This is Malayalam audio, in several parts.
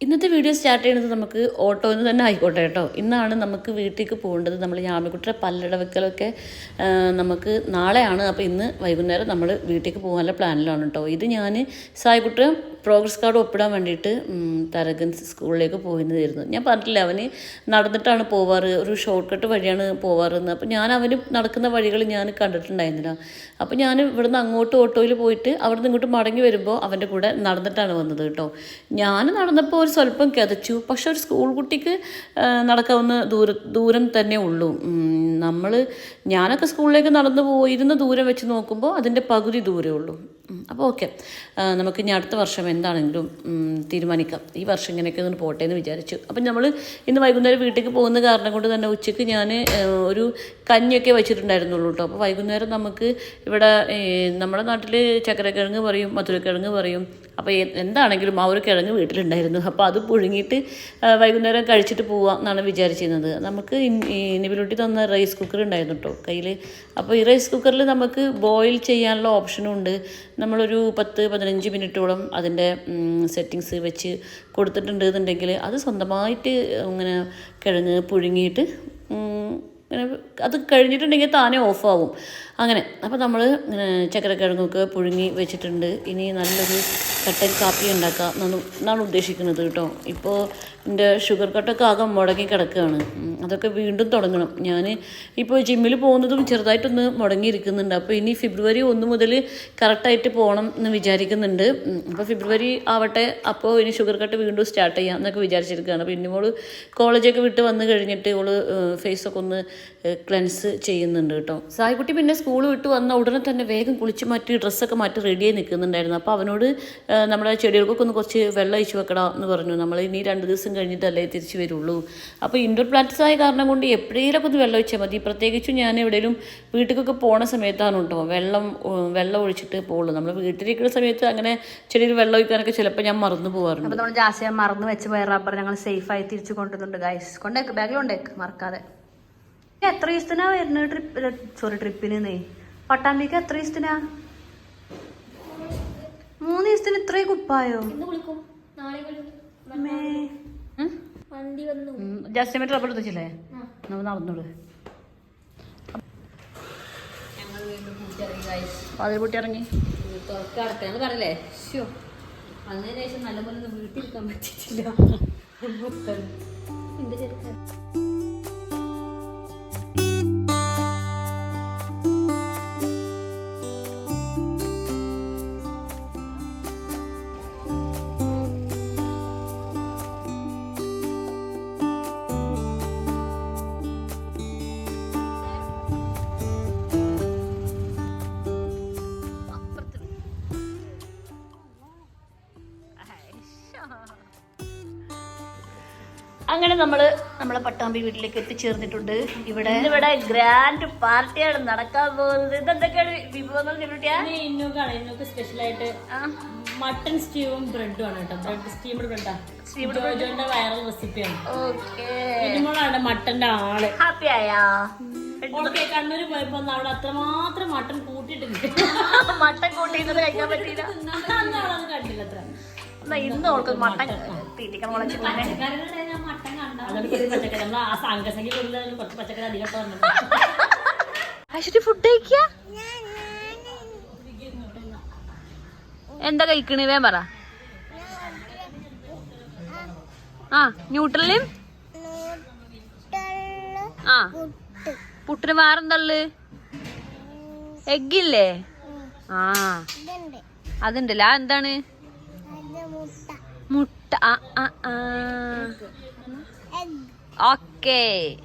ഇന്നത്തെ വീഡിയോ സ്റ്റാർട്ട് ചെയ്യുന്നത് നമുക്ക് ഓട്ടോയിൽ നിന്ന് തന്നെ ആയിക്കോട്ടെ കേട്ടോ. ഇന്നാണ് നമുക്ക് വീട്ടിലേക്ക് പോകേണ്ടത് നമ്മൾ യാമിക്കുട്ടിയുടെ പല്ലടവക്കലൊക്കെ നമുക്ക് നാളെയാണ്. അപ്പോൾ ഇന്ന് വൈകുന്നേരം നമ്മൾ വീട്ടിലേക്ക് പോകാനുള്ള പ്ലാനിലാണ് കേട്ടോ ഇത് ഞാൻ സായിക്കുട്ടി പ്രോഗ്രസ് കാർഡ് ഒപ്പിടാൻ വേണ്ടിയിട്ട് തരകൻ തരകൻസ് സ്കൂളിലേക്ക് പോയിരുന്നതായിരുന്നു. ഞാൻ പറഞ്ഞിട്ടില്ല അവന് നടന്നിട്ടാണ് പോവാറ്. ഒരു ഷോർട്ട് കട്ട് വഴിയാണ് പോവാറെന്ന്. അപ്പോൾ ഞാൻ അവന് നടക്കുന്ന വഴികൾ ഞാൻ കണ്ടിട്ടുണ്ടായിരുന്നില്ല. അപ്പോൾ ഞാൻ ഇവിടുന്ന് അങ്ങോട്ട് ഓട്ടോയിൽ പോയിട്ട് അവിടുന്ന് ഇങ്ങോട്ട് മടങ്ങി വരുമ്പോൾ അവന്റെ കൂടെ നടന്നിട്ടാണ് വന്നത് കേട്ടോ. ഞാൻ നടന്നപ്പോൾ ഒരു സ്വല്പം കിതച്ചു. പക്ഷെ ഒരു സ്കൂൾ കുട്ടിക്ക് നടക്കാവുന്ന ദൂര ദൂരം തന്നെ ഉള്ളൂ. നമ്മൾ ഞാനൊക്കെ സ്കൂളിലേക്ക് നടന്നു പോയിരുന്ന ദൂരം വെച്ച് നോക്കുമ്പോൾ അതിന്റെ പകുതി ദൂരമേ ഉള്ളൂ. അപ്പോൾ ഓക്കെ. നമുക്ക് ഇനി അടുത്ത വർഷം എന്താണെങ്കിലും തീരുമാനിക്കാം. ഈ വർഷം ഇങ്ങനെയൊക്കെ ഒന്ന് പോട്ടെ എന്ന് വിചാരിച്ചു. അപ്പം നമ്മൾ ഇന്ന് വൈകുന്നേരം വീട്ടിലേക്ക് പോകുന്ന കാരണം കൊണ്ട് തന്നെ ഉച്ചയ്ക്ക് ഞാൻ ഒരു കഞ്ഞിയൊക്കെ വെച്ചിട്ടുണ്ടായിരുന്നുള്ളൂ കേട്ടോ അപ്പോൾ വൈകുന്നേരം നമുക്ക് ഇവിടെ നമ്മുടെ നാട്ടിൽ ചക്കരക്കിഴങ്ങ് പറയും മധുരക്കിഴങ്ങ് പറയും. അപ്പോൾ എന്താണെങ്കിലും ആ ഒരു കിഴങ്ങ് വീട്ടിലുണ്ടായിരുന്നു. അപ്പോൾ അത് പുഴുങ്ങിയിട്ട് വൈകുന്നേരം കഴിച്ചിട്ട് പോവാം എന്നാണ് വിചാരിച്ചിരുന്നത്. നമുക്ക് ഇൻ- തന്ന റൈസ് കുക്കർ ഉണ്ടായിരുന്നു കേട്ടോ കയ്യിൽ അപ്പോൾ ഈ റൈസ് കുക്കറിൽ നമുക്ക് ബോയിൽ ചെയ്യാനുള്ള ഓപ്ഷനും ഉണ്ട്. നമ്മളൊരു പത്ത് പതിനഞ്ച് മിനിറ്റോളം അതിന്റെ സെറ്റിങ്സ് വെച്ച് കൊടുത്തിട്ടുണ്ട് എന്നുണ്ടെങ്കിൽ അത് സ്വന്തമായിട്ട് ഇങ്ങനെ കിഴങ്ങ് പുഴുങ്ങിയിട്ട് അത് കഴിഞ്ഞിട്ടുണ്ടെങ്കിൽ താനേ ഓഫാവും അങ്ങനെ. അപ്പോൾ നമ്മൾ ചക്കരക്കിഴങ്ങൊക്കെ പുഴുങ്ങി വെച്ചിട്ടുണ്ട്. ഇനി നല്ലൊരു കട്ടൻ കാപ്പി ഉണ്ടാക്കാം എന്നാണ് ഉദ്ദേശിക്കുന്നത് കേട്ടോ. ഇപ്പോൾ എന്റെ ഷുഗർ കട്ടൊക്കെ ആകെ മുടങ്ങി കിടക്കുകയാണ്. അതൊക്കെ വീണ്ടും തുടങ്ങണം. ഞാൻ ഇപ്പോൾ ജിമ്മിൽ പോകുന്നതും ചെറുതായിട്ടൊന്ന് മുടങ്ങിയിരിക്കുന്നുണ്ട്. അപ്പോൾ ഇനി ഫെബ്രുവരി ഒന്ന് മുതൽ കറക്റ്റായിട്ട് പോകണം എന്ന് വിചാരിക്കുന്നുണ്ട്. അപ്പോൾ ഫെബ്രുവരി ആവട്ടെ. അപ്പോൾ ഇനി ഷുഗർ കട്ട് വീണ്ടും സ്റ്റാർട്ട് ചെയ്യാം എന്നൊക്കെ വിചാരിച്ചിരിക്കുകയാണ്. അപ്പോൾ ഇനി മോൾ കോളേജൊക്കെ വിട്ട് വന്ന് കഴിഞ്ഞിട്ട് ഇവൾ ഫേസൊക്കെ ഒന്ന് ക്ലെൻസ് ചെയ്യുന്നുണ്ട് കേട്ടോ. സായിക്കുട്ടി പിന്നെ സ്കൂൾ വിട്ട് വന്ന ഉടനെ തന്നെ വേഗം കുളിച്ച് മാറ്റി ഡ്രസ്സൊക്കെ മാറ്റി റെഡിയായി നിൽക്കുന്നുണ്ടായിരുന്നു. അപ്പോൾ അവനോട് നമ്മുടെ ചെടികൾക്കൊക്കെ ഒന്ന് കുറച്ച് വെള്ളം ഒഴിച്ച് വെക്കടാ എന്ന് പറഞ്ഞു. നമ്മൾ ഇനി രണ്ട് ദിവസം കഴിഞ്ഞിട്ടല്ലേ തിരിച്ചു വരുള്ളൂ. അപ്പോൾ ഇൻഡോർ പ്ലാന്റ്സ് ആയ കാരണം കൊണ്ട് എപ്പോഴേലൊക്കെ ഒന്ന് വെള്ളം ഒഴിച്ചാൽ മതി. പ്രത്യേകിച്ചും ഞാൻ എവിടെയെങ്കിലും വീട്ടിലേക്കൊക്കെ പോണ സമയത്താണ് കേട്ടോ വെള്ളം വെള്ളം ഒഴിച്ചിട്ട് പോകുള്ളൂ നമ്മൾ വീട്ടിലിരിക്കുന്ന സമയത്ത് അങ്ങനെ ചെടിയിൽ വെള്ളം ഒഴിക്കാനൊക്കെ ചിലപ്പോൾ ഞാൻ മറന്നു പോകാറുണ്ട് അപ്പോൾ നമ്മൾ ജാസ്യ മറന്നു വെച്ച് പോയ റബ്ബർ ഞങ്ങൾ സേഫ് ആയി തിരിച്ചു കൊണ്ടുവന്നുണ്ട് ഗൈസ് കൊണ്ടേക്ക് ബാഗിൽ കൊണ്ടേക്ക് മറക്കാതെ. എത്ര ദിവസത്തിനാ വരുന്നത് ട്രിപ്പ് സോറി ട്രിപ്പിന് നീ പട്ടാമ്പിക്ക് എത്ര ദിവസത്തിനാ മൂന്ന് ദിവസത്തിന് ഇത്രയും കുപ്പായോ? അമ്മേ. ജാസ്റ്റിമേറ്റ് റബ്ബർ എടുത്തില്ലേ? നമ്മൾ നടന്നോളൂ അതിൽ പൊട്ടി ഇറങ്ങി തുറക്കടക്കാന്ന് പറയല്ലേ ഷോ അതിന് ശേഷം നല്ലപോലെ ഒന്നും വീട്ടിലിരിക്കാൻ പറ്റിയിട്ടില്ല. എന്റെ ചെറുക്കൻ. നമ്മൾ നമ്മളെ പട്ടാമ്പി വീട്ടിലേക്ക് എത്തിച്ചേർന്നിട്ടുണ്ട്. ഇവിടെ ഇവിടെ ഗ്രാൻഡ് പാർട്ടിയാണ് നടക്കാൻ പോകുന്നത്. ഇതെന്തൊക്കെയാണ് വിഭവങ്ങൾ സ്പെഷ്യൽ ആയിട്ട് മട്ടൺ സ്റ്റീവും ബ്രെഡും ആണ് കേട്ടോ. ബ്രെഡ് സ്റ്റീംഡ് ബ്രെഡാ ജോജോന്റെ വൈറൽ റെസിപ്പിയാണ് ഓക്കെ ഇനിമോളാണ് മട്ടന്റെ ആൾ. ഹാപ്പി ആയാ? ഓക്കെ കണ്ണൂര് പോയപ്പോ അവിടെ അത്രമാത്രം മട്ടൺ കൂട്ടിയിട്ടുണ്ട് മട്ടൻ കൂട്ടിയിരുന്നത് കഴിക്കാൻ പറ്റിയില്ല. കണ്ടില്ല അത്ര. ഇന്ന് ഓൾക്ക് മട്ടൻ തീറ്റിക്കണം മുളച്ചു അശ്വതി ഫുഡ് കഴിക്കുക എന്താ കഴിക്കണേ? വേ പറ. ആ ന്യൂട്രലും ആ. പുട്ടിന് വേറെന്തള്ളു? എഗ്ഗില്ലേ? ആ. അതുണ്ടല്ലേ. ആ എന്താണ്? മുട്ട ആ ആ ആ. ഓക്കേ.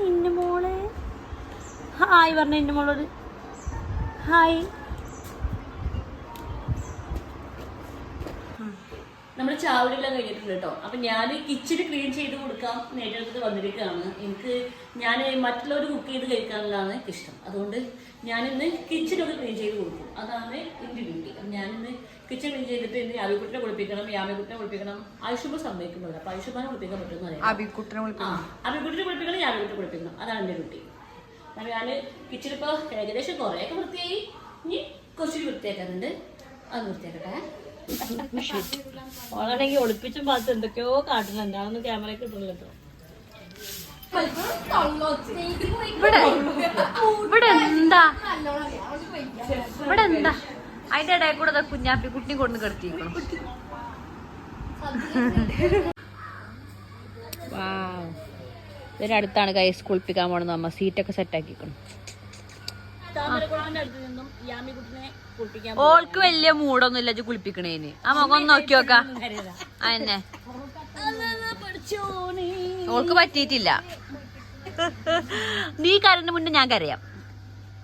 നിന്റെ മോളെ. ഹായ് പറഞ്ഞ എന്റെ മോളോട്. ഹായ്. നമ്മൾ ചാവടിയെല്ലാം കഴിഞ്ഞിട്ടുണ്ട് കേട്ടോ. അപ്പം ഞാൻ കിച്ചൺ ക്ലീൻ ചെയ്ത് കൊടുക്കാം നേരിടത്ത് വന്നിരിക്കുകയാണ്. എനിക്ക് ഞാൻ മറ്റുള്ളവർ കുക്ക് ചെയ്ത് കഴിക്കാനുള്ളതാണ് ഇഷ്ടം. അതുകൊണ്ട് ഞാനിന്ന് കിച്ചണൊക്കെ ക്ലീൻ ചെയ്ത് കൊടുക്കും. അതാണ് എന്റെ അപ്പം ഞാനിന്ന് കിച്ചൺ ക്ലീൻ ചെയ്തിട്ട് ഇന്ന് അബിക്കുട്ടിനെ കുളിപ്പിക്കണം യാമിക്കുട്ടിനെ കുളിപ്പിക്കണം ആയുഷുമ്പോൾ സമ്മതിക്കുന്നില്ല അപ്പം ആയുഷുമാനെ കുളിപ്പിക്കാൻ പറ്റുന്നതേ അബിക്കുട്ടിനെ കുളിപ്പിക്കണം. ആ അവിക്കുട്ടിനെ കുളിപ്പിക്കണം യാമിക്കുട്ടിനെ കുളിപ്പിക്കണം. അതാണ് എന്റെ കുട്ടി അപ്പം ഞാൻ കിച്ചണിപ്പോൾ ഏകദേശം കുറേയൊക്കെ വൃത്തിയായി. ഇനി കുറച്ചുകൂടി വൃത്തിയാക്കുന്നുണ്ട് അത് വൃത്തിയാക്കട്ടെ. ഓളാണെങ്കിൽ ഒളിപ്പിച്ചും പാത്ത് എന്തൊക്കെയോ കാട്ടുന്നുണ്ട് അതൊന്നും ക്യാമറ കിട്ടുന്നില്ല കേട്ടോ ഇവിടെ ഇവിടെ എന്താ? ഇവിടെ എന്താ? അതിന്റെ ഇടയിൽ കൂടെ കുഞ്ഞാപ്പി കുട്ടി കൊണ്ട് കിടത്തിയിരിക്കണം ടുത്താണ് അടുത്താണ് കൈ കുളിപ്പിക്കാൻ പോണെന്ന് അമ്മ സീറ്റൊക്കെ സെറ്റ് ആക്കിക്കണം താമരക്കുളത്തിന്റെ അടുത്ത് നിന്നും യാമിക്കുട്ടിനെ കുളിപ്പിക്കാൻ ഓൾക്ക് വലിയ മൂടൊന്നും ഇല്ല കുളിപ്പിക്കണേന്. ആ മുഖം ഒന്ന് നോക്കി നോക്ക. അതന്നെ ഓൾക്ക് പറ്റിയിട്ടില്ല. നീ കരണ്ട് മുന്നേ ഞാൻ കരയാം.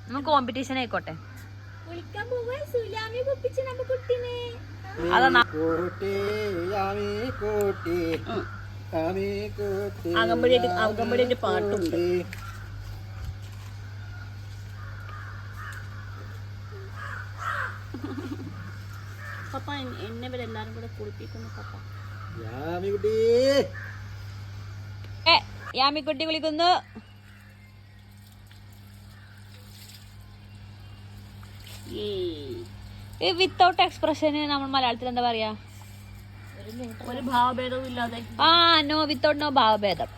നമുക്ക് കോമ്പറ്റീഷൻ ആയിക്കോട്ടെ. അതാ ന- കോട്ടി യാമി കോട്ടി യാമി കോട്ടി അകമ്പടിയായിട്ട് അകമ്പടിയായിട്ട് പാട്ടുണ്ട്. പപ്പ എന്നെ ഇവരെ എല്ലാരും കൂടെ കുളിപ്പിക്കുന്നു പപ്പ. യാമി കുട്ടി ഏ, യാമിക്കുട്ടി വിളിക്കുന്നു. വിത്തൗട്ട് എക്സ്പ്രഷന് നമ്മൾ മലയാളത്തിൽ എന്താ പറയാ? ഒരു ഭാവഭേദവും ഇല്ലാതെ. ആ നോ വിത്തൗട്ട് നോ ഭാവഭേദം.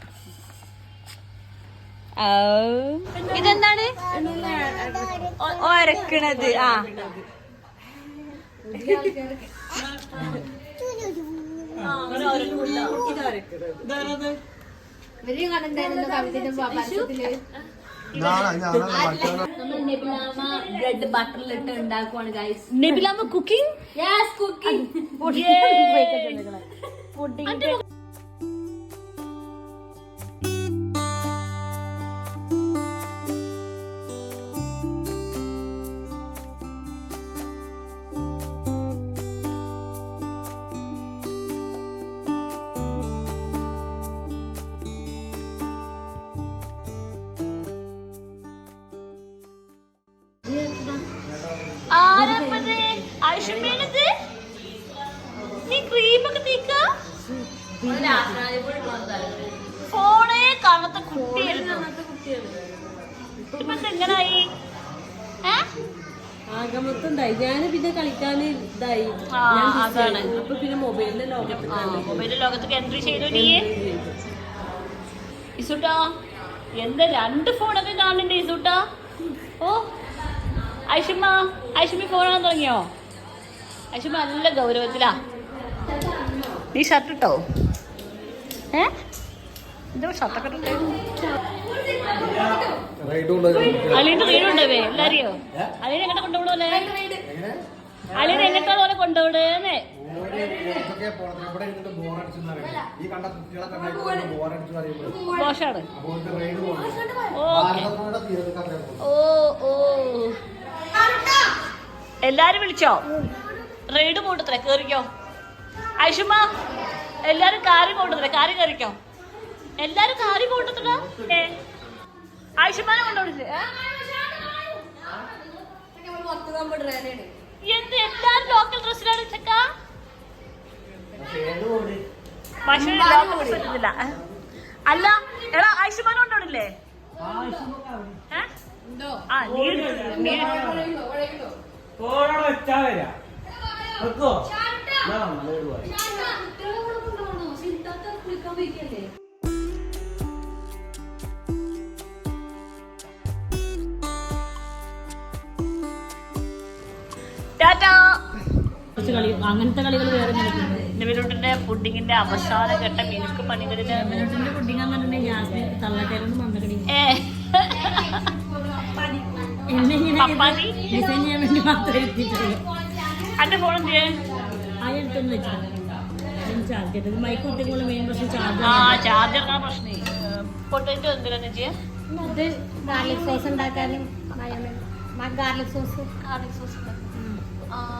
ആ, വലിയ ഒ- ഒരക്കണത് ആ ബ്രെഡ് ബട്ടറിലിട്ട് ഉണ്ടാക്കുവാണ് ഗൈസ് നബിലാമ കുക്കിംഗ് യെസ് കുക്കിംഗ് ആകമത്തുണ്ടായി ഞാൻ പിന്നെ കളിക്കാൻ ഇതായി. അതാണ്. അപ്പൊ പിന്നെ മൊബൈലിന്റെ ലോകത്ത് മൊബൈൽ ലോകത്തേക്ക് എൻട്രി ചെയ്തു നീ ഇസുട്ടാ എന്താ രണ്ട് ഫോണൊക്കെ കാണുന്നുണ്ട് ഇസുട്ടാ? ഓ ഐഷമ്മ ഐഷമ്മി ഫോൺ കാണാൻ തുടങ്ങിയോ? ഐഷമ്മ നല്ല ഗൗരവത്തിലാ. നീ ഷർട്ട് ഇട്ടോ? ഏ? എന്താ ഷർട്ടൊക്കെ എല്ലാരെയോ? എങ്ങനെ? കൊണ്ടുപോകണല്ലേ എങ്ങനത്തെ പോലെ റൈഡ് ഓ ഓ എല്ലാരും വിളിച്ചോ? റെയ്ഡ് പോട്ടത്ര കേറിക്കോ. ഐഷുമ്മ എല്ലാരും കാറി പോട്ടത്ര കാറി കയറിക്കോ എല്ലാരും കാറി പോട്ടത്ര ആയിഷുമാനെ കൊണ്ടോടില്ലേ എന്ത് എല്ലാരും ലോക്കൽ ഡ്രസ്സിലാണ് ചക്ക പക്ഷേ ലോക്കൽ ഡ്രസ് ഇടുന്നില്ല അല്ല എടാ ആയുഷ്മാനെ കൊണ്ടോടില്ലേ ഏ? ആ നീ നീ എടുത്ത് ടാറ്റാ അങ്ങനത്തെ കളികൾ വേറെ നിവിനുട്ടിന്റെ പുഡിങ്ങിന്റെ അവസാന ഘട്ടം എനിക്ക് പണികളിൽ മിനിറ്റിന്റെ പുഡിംഗ് എന്ന് പറഞ്ഞിട്ടുണ്ടെങ്കിൽ ജാസ്മിൻ തള്ളട്ടേരൊന്നും വന്നകടി ഏ. എന്നെ ഇങ്ങനെ പപ്പാനി ഡിസൈൻ ചെയ്യാൻ വേണ്ടി മാത്രമേ എത്തിയിട്ടുള്ളൂ. അന്റെ ഫോൺ എന്ത് ചെയ്യേ? ആ എടുത്തൊന്നും വെച്ചിട്ടുണ്ട് ചാർജ് ചെയ്തത് മൈക്ക് കുട്ടികളുടെ മെയിൻ പ്രശ്നം ചാർജ് ആ ചാർജറിനാ പ്രശ്നേ. പൊട്ടേറ്റോ എന്തിനാ ചെയ്യാ? ഇത് ഗാർലിക് സോസ് ഉണ്ടാക്കാനും ഗാർലിക് സോസ്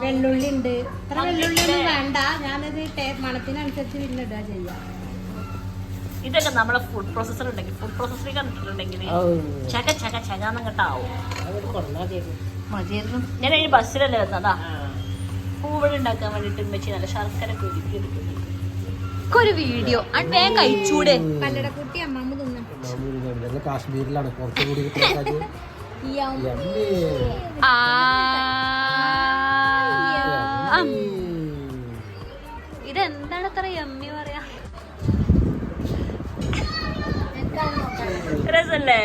വെള്ളുള്ളി ഉണ്ട് ഇത്ര വെള്ളുള്ളി ഒന്നും വേണ്ട. ഞാനത് മണത്തിനനുസരിച്ച് പിന്നെ ഇടുക ചെയ്യാം. ഇതൊക്കെ നമ്മളെ ഫുഡ് പ്രോസസർ ഉണ്ടെങ്കിൽ ഫുഡ് പ്രോസസ്സർ കണ്ടിട്ടുണ്ടെങ്കിൽ ചക ചക ചക എന്നങ്ങട്ടാവും മതിയായിരുന്നു. ഞാൻ ഈ ബസ്സിലല്ലേ വന്നതാ? പൂവഴ ഉണ്ടാക്കാൻ വേണ്ടിട്ട് വെച്ച് നല്ല ശർക്കര കുരുക്കി എടുക്കുന്നുണ്ട്. ഒരു വീഡിയോ. വേഗം കഴിച്ചൂടെ. കല്ലടക്കുട്ടി അമ്മാമ്മ തിന്നിട്ടുണ്ട് കാശ്മീരിലാണ്. കുറച്ചുകൂടി ആ. ഇതെന്താണ് അത്ര എമ്മി പറയാ? രസല്ലേ?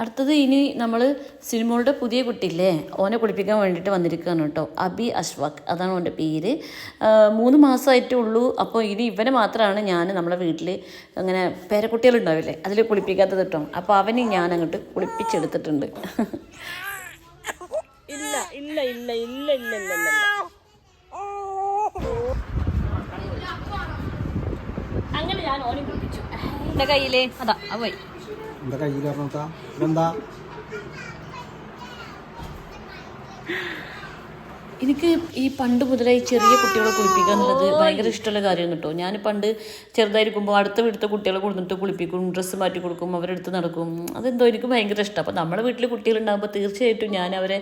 അടുത്തത് ഇനി നമ്മൾ സിനിമകളുടെ പുതിയ കുട്ടിയില്ലേ? ഓനെ കുളിപ്പിക്കാൻ വേണ്ടിയിട്ട് വന്നിരിക്കുകയാണ് കേട്ടോ. അബി അഷ്വാഖ് അതാണ് അവന്റെ പേര്. മൂന്ന് മാസമായിട്ടേ ഉള്ളൂ. അപ്പോൾ ഇനി ഇവനെ മാത്രമാണ് ഞാൻ നമ്മളെ വീട്ടിൽ അങ്ങനെ പേരക്കുട്ടികളുണ്ടാവില്ലേ? അതിൽ കുളിപ്പിക്കാത്തത് കേട്ടോ. അപ്പോൾ അവനെ ഞാൻ അങ്ങോട്ട് കുളിപ്പിച്ചെടുത്തിട്ടുണ്ട്. ഇല്ല ഇല്ല ഇല്ല ഇല്ല ഇല്ല ഇല്ല. അങ്ങനെ ഞാൻ ഓനെ കുളിപ്പിച്ചു എന്റെ കയ്യിൽ. അതാ പോയി. കയ്യിൽ എനിക്ക് ഈ പണ്ട് മുതലേ ഈ ചെറിയ കുട്ടികളെ കുളിപ്പിക്കുക എന്നുള്ളത് ഭയങ്കര ഇഷ്ടമുള്ള കാര്യം കേട്ടോ. ഞാൻ പണ്ട് ചെറുതായിരിക്കുമ്പോൾ അടുത്ത വീട്ടിലത്തെ കുട്ടികളെ കൊടുത്തിട്ട് കുളിപ്പിക്കും ഡ്രസ്സ് മാറ്റി കൊടുക്കും അവരെടുത്ത് നടക്കും. അതെന്തോ എനിക്ക് ഭയങ്കര ഇഷ്ടം. അപ്പോൾ നമ്മുടെ വീട്ടിൽ കുട്ടികളുണ്ടാകുമ്പോൾ തീർച്ചയായിട്ടും ഞാൻ അവരെ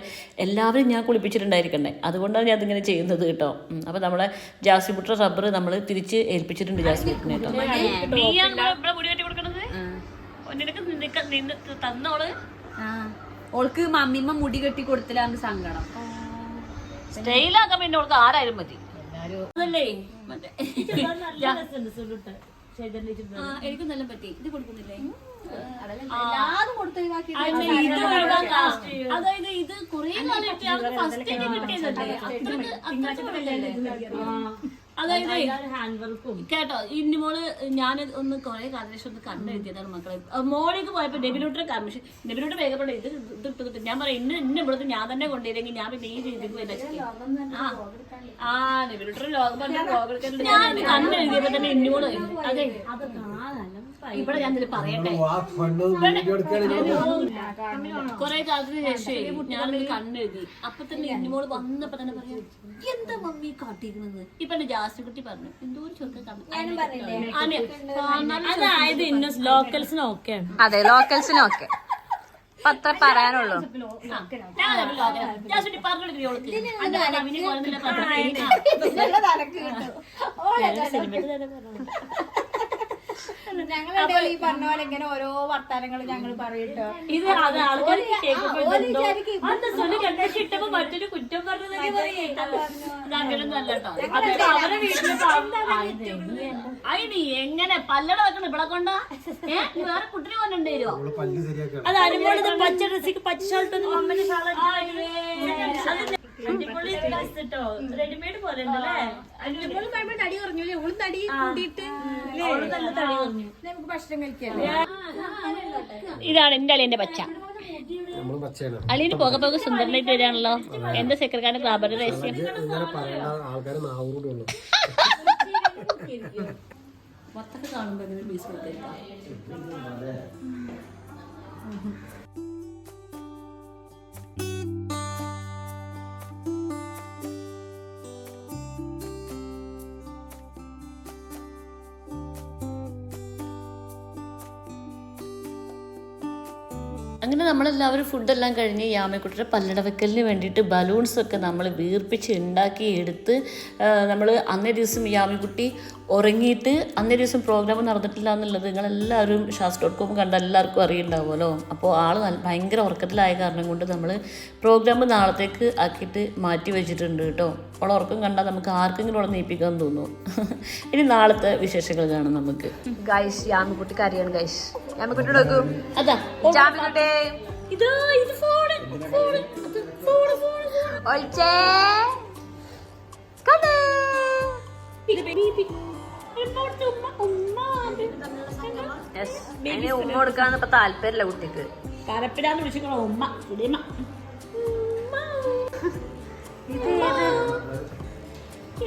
എല്ലാവരും ഞാൻ കുളിപ്പിച്ചിട്ടുണ്ടായിരിക്കണ്ടേ? അതുകൊണ്ടാണ് ഞാൻ അതിങ്ങനെ ചെയ്യുന്നത് കേട്ടോ. അപ്പം അപ്പോൾ നമ്മളെ ജാസിബുട്ട റബ്ബർ നമ്മൾ തിരിച്ച് ഏൽപ്പിച്ചിട്ടുണ്ട് ഇവിടെ മുടി കെട്ടി തന്നോൾ. ഓൾക്ക് മമ്മിമ്മ മുടി കെട്ടി കൊടുത്തില്ല സങ്കടം. സ്റ്റൈലാക്കാൻ പിന്നെ ഓൾക്ക് ആരായാലും മതി. എനിക്ക് നല്ല പറ്റി. ഇത് കൊടുക്കുന്നില്ലേ. അതായത് ഇത് കുറേ കാലം ഫസ്റ്റ് കിട്ടിയതല്ലേ? അത്രയ്ക്ക് അത്രയ്ക്ക്? അതായത് ഹാൻഡ് വർക്കും കേട്ടോ ഇന്നിമോൾ ഞാൻ ഒന്ന് കുറെ കാലം ഒന്ന് കണ്ടെത്തിയതാണ് മക്കളെ. മോളേക്ക് പോയപ്പോ ഡെബിലൂട്ടർ കമ്മീഷൻ ഡെബിലൂട്ടർ വേഗപ്പെട്ട ഇത് ഇത് ഇട്ട് കിട്ടും ഞാൻ പറയാം ഇന്ന് ഇന്ന ഇവിടുത്തെ ഞാൻ തന്നെ കൊണ്ടുവരുമെങ്കിൽ ഞാൻ പിന്നെ ഈ രീതിക്ക് വരില്ല ആ. ഡെബിലൂട്ടർ ലോകം പറഞ്ഞു ലോകം ഞാൻ കണ്ടെഴുതിയപ്പോ തന്നെ ഇന്നിമോൾ അതെ. ഇവിടെ ഞാൻ പറയട്ടെ കൊറേ കാലത്തിന് ശേഷം ഞാനൊരു കണ്ണെഴുതി അപ്പൊ തന്നെ ഇന്നിമോൾ വന്നപ്പോ തന്നെ പറയാം എന്താ മമ്മി കാട്ടിയിരിക്കുന്നത് ഇപ്പൊ എന്റെ ജാസ്തി കുട്ടി പറഞ്ഞു എന്തോ ഒരു ചൊക്ക അതായത് ഇന്ന ലോക്കൽസിന് ഓക്കെ അതെ ലോക്കൽസിനൊക്കെ പത്ര പറയാനുള്ളൂ ഞങ്ങൾ ഈ പറഞ്ഞ പോലെ ഇങ്ങനെ ഓരോ വർത്താനങ്ങൾ ഞങ്ങൾ പറയട്ടോ? ഇത് അത് ആൾക്കാർ കേൾക്കുമ്പോ മറ്റൊരു കുറ്റം പറഞ്ഞതൊക്കെ എങ്ങനെ പല്ലട വെക്കണം? ഇവിടെ കൊണ്ടാ? ഏഹ് വേറെ കുട്ടിനെ കൊണ്ടുണ്ടോ അത് അനുമോൾ പച്ച ഡ്രസ്സിക്ക് പച്ച ഷർട്ട് അമ്മന്റെ ഷാള റെഡിമെയ്ഡ് പോലെ ഉണ്ടല്ലേ? അടി തടി കുറഞ്ഞു ഓൾ തടി കൂടിയിട്ട് ഇതാണ് എന്റെ അളിയന്റെ പച്ച. അളിയന് പോക പോക സുന്ദരനായിട്ട് വരാണല്ലോ എന്റെ സെക്രട്ടറിന്റെ ആണ് രഹസ്യം? കാണുമ്പോൾ അങ്ങനെ പീസ് കൊടുക്കില്ല അങ്ങനെ നമ്മളെല്ലാവരും ഫുഡെല്ലാം കഴിഞ്ഞ് യാമക്കുട്ടിയുടെ പല്ലട വെക്കലിന് വേണ്ടിയിട്ട് ബലൂൺസ് ഒക്കെ നമ്മൾ വീർപ്പിച്ച് ഉണ്ടാക്കി എടുത്ത് നമ്മൾ അന്നേ ദിവസം യാമിക്കുട്ടി ഉറങ്ങിയിട്ട് അന്നേ ദിവസം പ്രോഗ്രാം നടന്നിട്ടില്ല എന്നുള്ളത് നിങ്ങളെല്ലാവരും ഷാസ് ഡോട്ട് കോം കണ്ട എല്ലാവർക്കും അറിയുണ്ടാവുമല്ലോ. അപ്പോൾ ആൾ ഭയങ്കര ഉറക്കത്തിലായ കാരണം കൊണ്ട് നമ്മൾ പ്രോഗ്രാം നാളത്തേക്ക് ആക്കിയിട്ട് മാറ്റി വെച്ചിട്ടുണ്ട് കേട്ടോ. അവൾ ഉറക്കം കണ്ടാൽ നമുക്ക് ആർക്കെങ്കിലും അവിടെ നീപ്പിക്കാൻ തോന്നുന്നു ഇനി നാളത്തെ വിശേഷങ്ങൾ കാണാം നമുക്ക്. ഗൈസ് യാമിക്കുട്ടി കറിയാണ് ഗൈസ് യാമിക്കുട്ടി നോക്കൂ. അതാ ഇതാ ഇത് ഫോൺ അത് ഫോണ് ഫോണ് ഒളിച്ചേ. കണ്ടേ? റിപ്പോർട്ട് ഉമ്മ കൊടുക്കാന്ന് ഇപ്പൊ താല്പര്യമില്ല കുട്ടിക്ക്. കരപ്പിടാന്ന് വിളിച്ചിക്കണോ ഉമ്മ ഇടിയമ്മ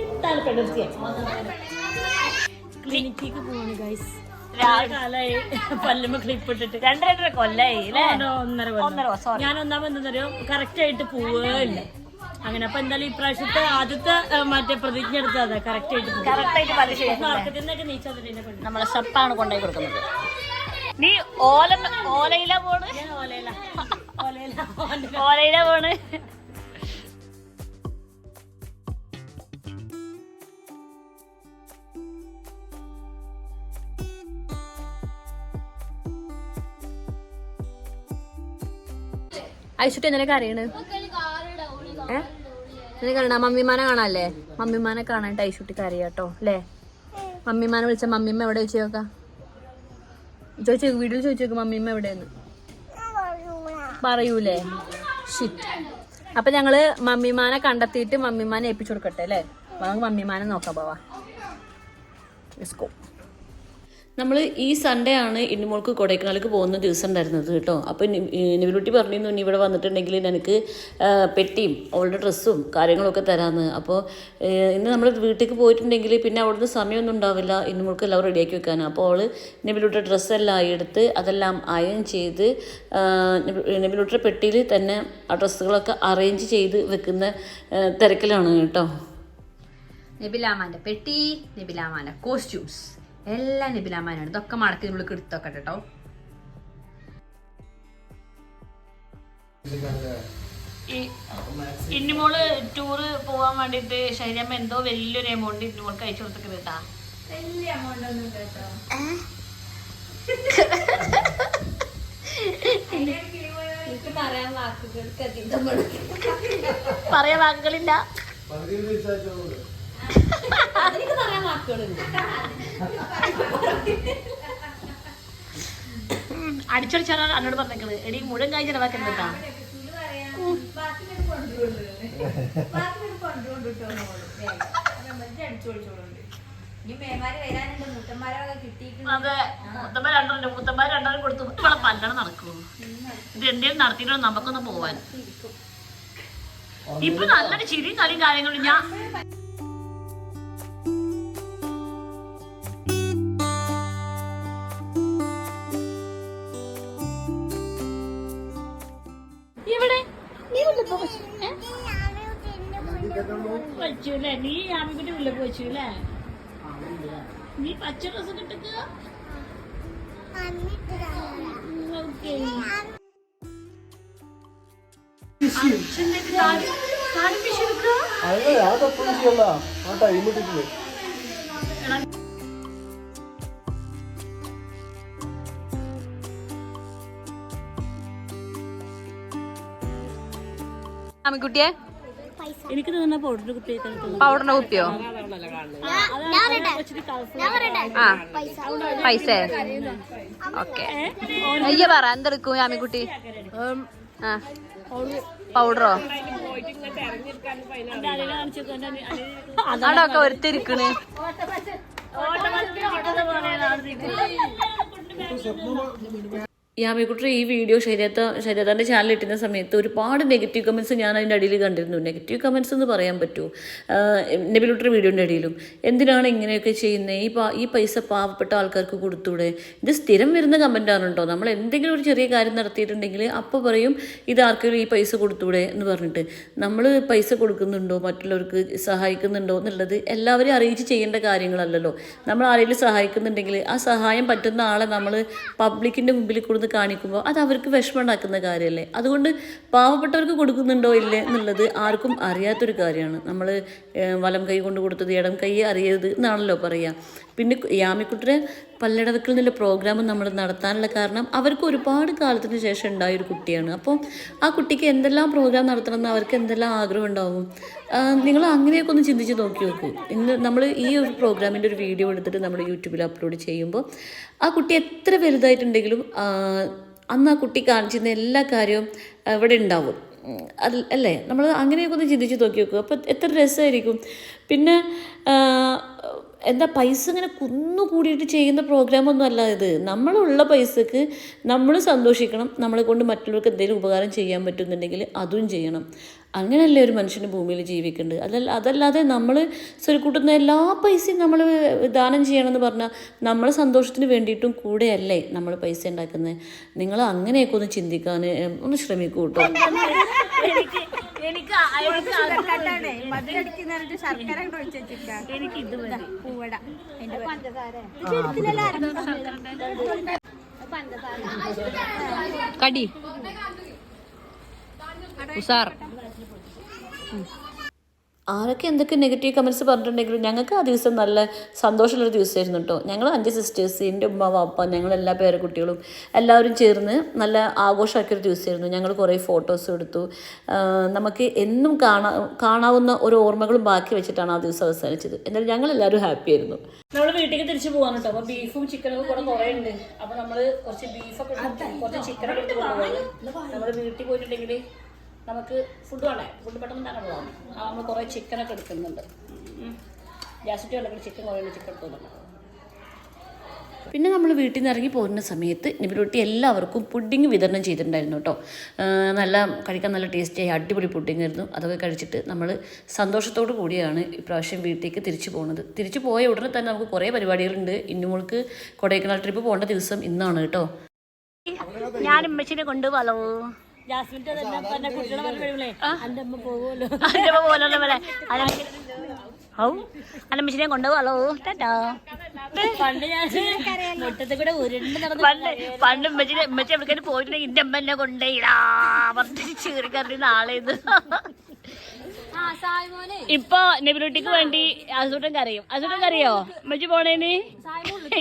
എന്താണ് പെടുത്തിയ ക്ലിനിക്കിലേക്ക് പോവാണ് ഗൈസ് കാലായി. പല്ലുമ്മ ക്ലിപ്പ് ഇട്ടിട്ട്. രണ്ട് രണ്ടര കൊല്ലായി അല്ലേ? ഒന്നര ഒന്നര ഞാൻ ഒന്നാമത് എന്താ കറക്റ്റ് ആയിട്ട് പോവുകയില്ല. അങ്ങനെ അപ്പൊ എന്തായാലും ഇപ്രാവശ്യത്തെ ആദ്യത്തെ മറ്റേ പ്രതിജ്ഞ എടുത്താ കറക്റ്റ് ആയിട്ട്. കറക്റ്റ് നിന്നൊക്കെ നീച്ചാൽ നമ്മളെ സ്റ്റെപ്പാണ് കൊണ്ടുപോയി കൊടുക്കുന്നത്. നീ ഓല ഓലയില പോണ്? ഓലയില. ഓലയില പോണ്? ഐശുട്ടി എന്തിനാ കറിയണ് നിനക്ക് കാണാ മമ്മിമാനെ കാണാല്ലേ? മമ്മിമാനെ കാണാൻ ടൈഷുട്ടി കരയാട്ടോ അല്ലേ? മമ്മിമാനെ വിളിച്ച മമ്മിമ്മ എവിടെ വെച്ച് നോക്കാം? ചോദിച്ചു വീട്ടിൽ ചോദിച്ചു നോക്ക് മമ്മിമ്മ എവിടെയെന്ന്. പറയൂലേ? അപ്പൊ ഞങ്ങൾ മമ്മിമാനെ കണ്ടെത്തിയിട്ട് മമ്മിമാനെ ഏൽപ്പിച്ചു കൊടുക്കട്ടെ അല്ലേ? നമുക്ക് മമ്മിമാനെ നോക്കാം പോവാ. Go. നമ്മൾ ഈ സൺഡേ ആണ് ഇന്നുമോൾക്ക് കൊടൈക്കനാലേക്ക് പോകുന്ന ദിവസം ഉണ്ടായിരുന്നത് കേട്ടോ. അപ്പോൾ നിവിലുട്ടി പറഞ്ഞിരുന്നു ഇനി ഇവിടെ വന്നിട്ടുണ്ടെങ്കിൽ എനിക്ക് പെട്ടിയും അവളുടെ ഡ്രസ്സും കാര്യങ്ങളൊക്കെ തരാമെന്ന് അപ്പോൾ ഇന്ന് നമ്മൾ വീട്ടിലേക്ക് പോയിട്ടുണ്ടെങ്കിൽ പിന്നെ അവിടുന്ന് സമയമൊന്നും ഉണ്ടാവില്ല. ഇന്നുമോൾക്ക് എല്ലാം റെഡിയാക്കി വെക്കാനാണ് അപ്പോൾ അവൾ നിവിലുട്ടിയുടെ ഡ്രസ്സെല്ലാം എടുത്ത് അതെല്ലാം അയൺ ചെയ്ത് നിവിലുട്ടിയുടെ പെട്ടിയിൽ തന്നെ ആ ഡ്രസ്സുകളൊക്കെ അറേഞ്ച് ചെയ്ത് വെക്കുന്ന തിരക്കിലാണ് കേട്ടോ. നിബിലാമാന്റെ പെട്ടി നിബിലാമാന്റെ കോസ്റ്റ്യൂംസ് എല്ലാം നബിലാമാനാണ് ഇതൊക്കെ മടക്കി നമ്മൾ എടുത്തൊക്കെ കേട്ടോ ഇന്നിമോൾ ടൂറ് പോവാൻ വേണ്ടിട്ട് ശരീരമ്മ എന്തോ വലിയൊരു എമൗണ്ട് ഇന്നുമോൾക്ക് അയച്ചു കൊടുത്തൊക്കെ കേട്ടാ? വലിയ പറയാൻ വാക്കുകളില്ല. അടിച്ചടിച്ചാണ് എന്നോട് പറഞ്ഞേക്കണ് എടി മുഴുവൻ കായ് ചെലവാക്കുന്നത് കേട്ടാ അതെ കൊടുത്തു. പല്ലണം നടക്കുമോ നമുക്കൊന്ന് പോവാൻ. ഇപ്പൊ നല്ലൊരു ചിരിയും കളിയും കാര്യങ്ങളും ഞാൻ വെച്ചൂല്ലേ നീ ആമിക്കുട്ടി ഉള്ളിപ്പോ വെച്ചൂല്ലേ? നീ പച്ച ഡ്രസ് കിട്ടുക ആ ടൈം ആമിക്കുട്ടിയെ? എനിക്ക് തോന്നുന്ന പൗഡർ കുത്തിയേക്കാൻ പൗഡറിന്റെ കുത്തിയോ? ആ പൈസ. ഓക്കെ. അയ്യ പറ എന്തെടുക്കും ആമിക്കുട്ടി ആ. പൗഡറോ അതൊക്കെ ഒരുത്തിരിക്കണ്. യാമിക്കുട്ടി ഈ വീഡിയോ ശരീരത്ത ശരീരത്താന്റെ ചാനൽ ഇട്ടുന്ന സമയത്ത് ഒരുപാട് നെഗറ്റീവ് കമൻസ് ഞാൻ അതിന്റെ അടിയിൽ കണ്ടിരുന്നു. നെഗറ്റീവ് കമൻസ് എന്ന് പറയാൻ പറ്റുമോ നെബിലുട്ടർ വീഡിയോന്റെ അടിയിലും. എന്തിനാണ് ഇങ്ങനെയൊക്കെ ചെയ്യുന്നത് ഈ പാ ഈ പൈസ പാവപ്പെട്ട ആൾക്കാർക്ക് കൊടുത്തൂടെ? ഇത് സ്ഥിരം വരുന്ന കമന്റാണ് കേട്ടോ നമ്മൾ എന്തെങ്കിലും ഒരു ചെറിയ കാര്യം നടത്തിയിട്ടുണ്ടെങ്കിൽ അപ്പോൾ പറയും ഇത് ആർക്കെങ്കിലും ഈ പൈസ കൊടുത്തൂടെ? എന്ന് പറഞ്ഞിട്ട്. നമ്മൾ പൈസ കൊടുക്കുന്നുണ്ടോ? മറ്റുള്ളവർക്ക് സഹായിക്കുന്നുണ്ടോ? എന്നുള്ളത് എല്ലാവരെയും അറിയിച്ച് ചെയ്യേണ്ട കാര്യങ്ങളല്ലല്ലോ. നമ്മൾ ആരെങ്കിലും സഹായിക്കുന്നുണ്ടെങ്കിൽ ആ സഹായം പറ്റുന്ന ആളെ നമ്മൾ പബ്ലിക്കിന്റെ മുമ്പിൽ കാണിക്കുമ്പോൾ അത് അവർക്ക് വിഷമം ഉണ്ടാക്കുന്ന കാര്യമല്ലേ അതുകൊണ്ട് പാവപ്പെട്ടവർക്ക് കൊടുക്കുന്നുണ്ടോ ഇല്ലേ എന്നുള്ളത് ആർക്കും അറിയാത്തൊരു കാര്യമാണ്. നമ്മൾ വലം കൈ കൊണ്ട് കൊടുത്തത് ഇടം കൈ അറിയരുത് എന്നാണല്ലോ പറയുക പിന്നെ യാമിക്കുട്ടരെ പല്ലടവക്കിൽ നിന്നുള്ള പ്രോഗ്രാം നമ്മൾ നടത്താനുള്ള കാരണം അവർക്ക് ഒരുപാട് കാലത്തിന് ശേഷം ഉണ്ടായ ഒരു കുട്ടിയാണ്. അപ്പോൾ ആ കുട്ടിക്ക് എന്തെല്ലാം പ്രോഗ്രാം നടത്തണം എന്ന് അവർക്ക് എന്തെല്ലാം ആഗ്രഹം ഉണ്ടാവും? നിങ്ങൾ അങ്ങനെയൊക്കെ ഒന്ന് ചിന്തിച്ച് നോക്കി നോക്കൂ. ഇന്ന് നമ്മൾ ഈ ഒരു പ്രോഗ്രാമിന്റെ ഒരു വീഡിയോ എടുത്തിട്ട് നമ്മൾ യൂട്യൂബിൽ അപ്ലോഡ് ചെയ്യുമ്പോൾ ആ കുട്ടി എത്ര വലുതായിട്ടുണ്ടെങ്കിലും അന്ന് ആ കുട്ടി കാണിച്ചിരുന്ന എല്ലാ കാര്യവും ഇവിടെ ഉണ്ടാവും. അല്ലേ? നമ്മൾ അങ്ങനെയൊക്കെ ഒന്ന് ചിന്തിച്ച് നോക്കി നോക്കൂ. അപ്പോൾ എത്ര രസമായിരിക്കും പിന്നെ എന്താ പൈസ ഇങ്ങനെ കുന്നു കൂടിയിട്ട് ചെയ്യുന്ന പ്രോഗ്രാമൊന്നും അല്ല ഇത്. നമ്മളുള്ള പൈസക്ക് നമ്മൾ സന്തോഷിക്കണം. നമ്മളെ കൊണ്ട് മറ്റുള്ളവർക്ക് എന്തെങ്കിലും ഉപകാരം ചെയ്യാൻ പറ്റുന്നുണ്ടെങ്കിൽ അതും ചെയ്യണം. അങ്ങനെയല്ലേ ഒരു മനുഷ്യന് ഭൂമിയിൽ ജീവിക്കേണ്ടത്. അതല്ല അതല്ലാതെ നമ്മൾ സ്വരുക്കൂട്ടുന്ന എല്ലാ പൈസയും നമ്മൾ ദാനം ചെയ്യണമെന്ന് പറഞ്ഞാൽ നമ്മളെ സന്തോഷത്തിന് വേണ്ടിയിട്ടും കൂടെയല്ലേ നമ്മൾ പൈസ ഉണ്ടാക്കുന്നത് നിങ്ങൾ അങ്ങനെയൊക്കെ ഒന്ന് ചിന്തിക്കാൻ ഒന്ന് ശ്രമിക്കൂ കേട്ടോ. എനിക്ക് എനിക്ക് ശർക്കര ഒഴിച്ച് ഇത് പൂവട. കടി. ഉസാർ. ആരൊക്കെ എന്തൊക്കെ നെഗറ്റീവ് കമന്റ്സ് പറഞ്ഞിട്ടുണ്ടെങ്കിലും ഞങ്ങൾക്ക് ആ ദിവസം നല്ല സന്തോഷമുള്ളൊരു ദിവസമായിരുന്നു കേട്ടോ. ഞങ്ങൾ അഞ്ച് സിസ്റ്റേഴ്സ് എന്റെ ഉമ്മ വാപ്പ ഞങ്ങൾ എല്ലാ പേരക്കുട്ടികളും എല്ലാവരും ചേർന്ന് നല്ല ആഘോഷമാക്കിയൊരു ദിവസമായിരുന്നു. ഞങ്ങൾ കുറേ ഫോട്ടോസ് എടുത്തു. നമുക്ക് എന്നും കാണാ കാണാവുന്ന ഒരു ഓർമ്മകളും ബാക്കി വെച്ചിട്ടാണ് ആ ദിവസം അവസാനിച്ചത്. എന്നാലും ഞങ്ങൾ എല്ലാവരും ഹാപ്പി ആയിരുന്നു. നമ്മൾ വീട്ടിലേക്ക് തിരിച്ചു പോകാൻ കേട്ടോ. അപ്പോൾ ബീഫും ചിക്കനും ഒക്കെ കൂടെ കുറേ ഉണ്ട്. അപ്പോൾ നമ്മൾ കുറച്ച് ബീഫൊക്കെ എടുത്ത് കുറച്ച് ചിക്കനൊക്കെ എടുത്ത് കൊണ്ടുപോകും നമ്മൾ വീട്ടിൽ പോയിട്ടുണ്ടെങ്കിൽ നമുക്ക് ഫുഡ് വേണ്ടേ? ഫുഡ് പെട്ടെന്ന് ഉണ്ടാക്കണല്ലോ ആ നമ്മൾ കുറേ ചിക്കനൊക്കെ എടുക്കുന്നുണ്ട്. ഗ്യാസിറ്റി ഉണ്ടെങ്കിൽ ചിക്കൻ കുറേ ചിക്കൻ എടുക്കുന്നുണ്ട് പിന്നെ നമ്മൾ വീട്ടിൽ നിന്ന് ഇറങ്ങി പോരുന്ന സമയത്ത് നിബിലൊട്ടി എല്ലാവർക്കും പുഡിങ് വിതരണം ചെയ്തിട്ടുണ്ടായിരുന്നു കേട്ടോ. നല്ല കഴിക്കാൻ നല്ല ടേസ്റ്റിയായി അടിപൊളി പുഡിങ് ആയിരുന്നു. അതൊക്കെ കഴിച്ചിട്ട് നമ്മൾ സന്തോഷത്തോടു കൂടിയാണ് ഇപ്രാവശ്യം വീട്ടിലേക്ക് തിരിച്ചു പോകുന്നത്. തിരിച്ചു പോയ ഉടനെ തന്നെ നമുക്ക് കുറേ പരിപാടികളുണ്ട്. ഇന്നു ഇന്നുമോൾക്ക് കൊടൈക്കനാൽ ട്രിപ്പ് പോകേണ്ട ദിവസം ഇന്നാണ് കേട്ടോ. ഞാൻ ഉമ്മച്ചിനെ കൊണ്ടുപോകാലോ. ജാസ്മിന്റെ തന്നെ പറഞ്ഞ കുട്ടികളെ അമ്മ പോകുമല്ലോ അതിന്റെ പോലെ പോലെ ഔ അല്ലമ്മച്ചിനെ കൊണ്ടുപോകാലോ ടാറ്റാ. പണ്ട് ഞാൻ മുറ്റത്ത് കൂടെ ഉരുണ്ട് നടന്ന് പണ്ട് പണ്ട് ഉമ്മച്ചിനെ ഉമ്മച്ചി എവിടേക്കാണ് പോയിട്ടുണ്ടെങ്കിൽ എന്റെ അമ്മ എന്നെ കൊണ്ടുപോയിടാ. പറഞ്ഞിട്ട് ചീറിക്കറി നാളെ ഇത്. ഇപ്പൊ നെബിലുട്ടിക്ക് വേണ്ടി അസൂട്ടൻ കറിയും അസൂട്ടൻ കറിയോ ഉമ്മച്ചി പോണേന്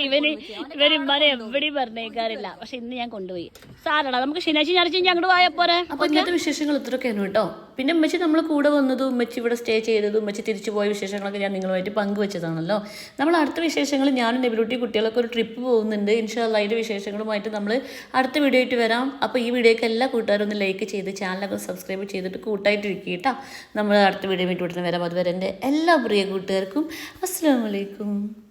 ഇവന് ഇവർ ഇമ്മാനെ എവിടെയും പറഞ്ഞേക്കാറില്ല. പക്ഷെ ഇന്ന് ഞാൻ കൊണ്ടുപോയി. സാറടാ നമുക്ക് ശനിയാഴ്ച ഞായറാഴ്ച ഞാൻ അങ്ങോട്ട് പോയാ പോരെ? അപ്പോൾ ഇന്നത്തെ വിശേഷങ്ങൾ ഇത്രയൊക്കെയാണ് കേട്ടോ. പിന്നെ ഉമ്മച്ചി നമ്മൾ കൂടെ വന്നതും ഉമ്മച്ചി ഇവിടെ സ്റ്റേ ചെയ്തതും ഉമ്മച്ചി തിരിച്ചു പോയ വിശേഷങ്ങളൊക്കെ ഞാൻ നിങ്ങളുമായിട്ട് പങ്കുവെച്ചതാണല്ലോ. നമ്മൾ അടുത്ത വിശേഷങ്ങൾ ഞാനും നെബിലൂട്ടി കുട്ടികളൊക്കെ ഒരു ട്രിപ്പ് പോകുന്നുണ്ട്. ഇൻഷാല്ല അതിന്റെ വിശേഷങ്ങളുമായിട്ട് നമ്മൾ അടുത്ത വീഡിയോ ആയിട്ട് വരാം. അപ്പോൾ ഈ വീഡിയോയ്ക്ക് എല്ലാ കൂട്ടുകാരും ഒന്ന് ലൈക്ക് ചെയ്ത് ചാനലൊക്കെ സബ്സ്ക്രൈബ് ചെയ്തിട്ട് കൂട്ടായിട്ടിരിക്കുക കേട്ടോ. നമ്മൾ അടുത്ത വീഡിയോ വീട്ടിൽ വരാം. അതുവരെ എന്റെ എല്ലാ പ്രിയ കൂട്ടുകാർക്കും അസ്സാം വലൈക്കും